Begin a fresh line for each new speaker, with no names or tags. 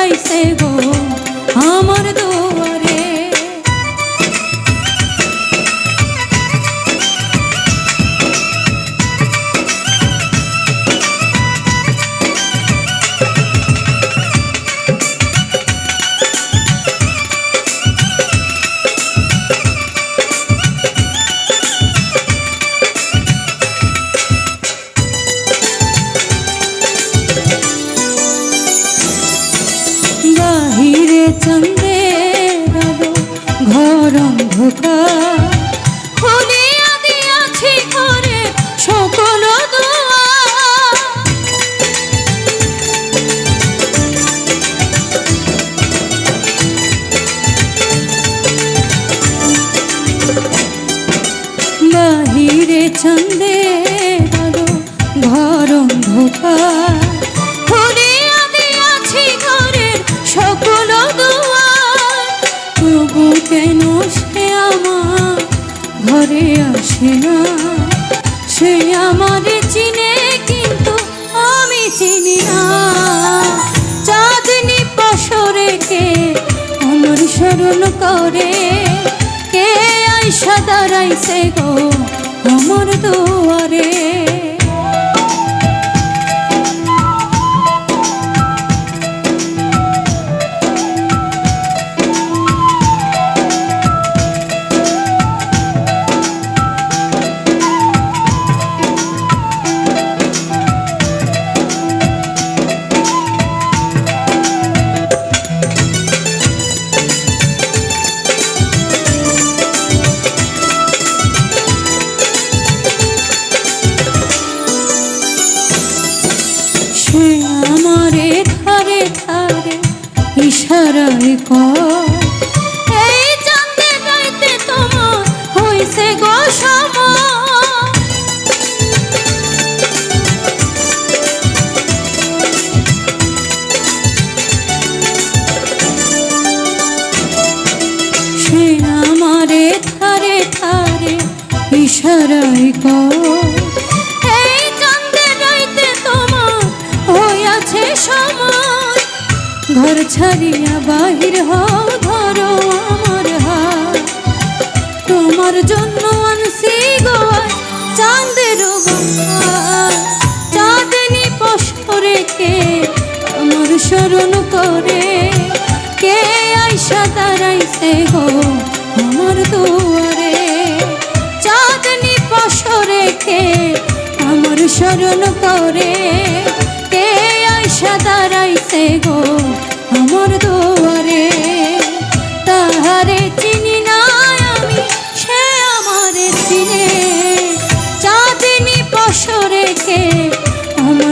আইসা গো। চন্দ্রের আলো ঘর অন্ধকার। খুলিয়া দিয়াছি ঘরে সকল বাহিরে চন্দ্রের আলো ঘর অন্ধকার। আসে না সে আমার চিনে, কিন্তু আমি চিনি না। চাঁদনি পাশরে কে আমার স্মরণ করে? কে আইসা দাঁড়াইছে গো আমার দুয়ারে? এই জানতে গাইতে তোমার হইছে গো সময় সে আমারে ধারে ধারে ইশারায় কয় এই চাঁদে রাইতে তোমার হইয়াছে সময়। ঘর ছাড়িয়া বাহির হও, ধরো আমার হাত। তোমার জন্য আনছি গোয়ায় চাঁদের চাঁদনি পশরে কে আমার স্মরণ করে? কে আইসা দাঁড়াইছে গো আমার দুয়ারে? চাঁদনি পশরে কে আমার স্মরণ করে? কে আইসা দাঁড়াইছে গো